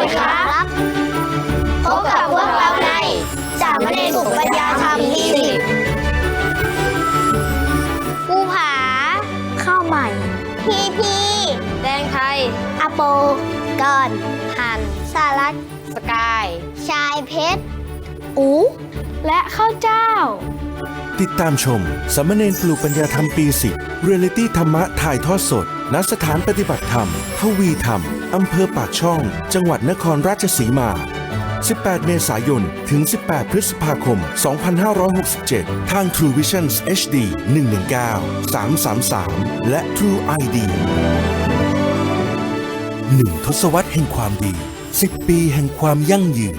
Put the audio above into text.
วัครับพบกับพวกเราในสามเณรปลุกปัญญาธรรมที่สิบกูผา ข้าวใหม่ พีพีแดงไทยอโปก่อน หัน สารัตสกาย ชายเพชร อู และข้าวเจ้า ติดตามชมสามเณรปลูกปัญญาธรรมปีสิบเรียลิตี้ธรรมะถ่ายทอดสด ณ สถานปฏิบัติธรรม ทวีธรรม อำเภอปากช่อง จังหวัดนครราชสีมา 18 เมษายน ถึง 18 พฤษภาคม 2567 ทาง True Visions HD 119 333 และ True ID หนึ่งทศวรรษแห่งความดี 10 ปีแห่งความยั่งยืน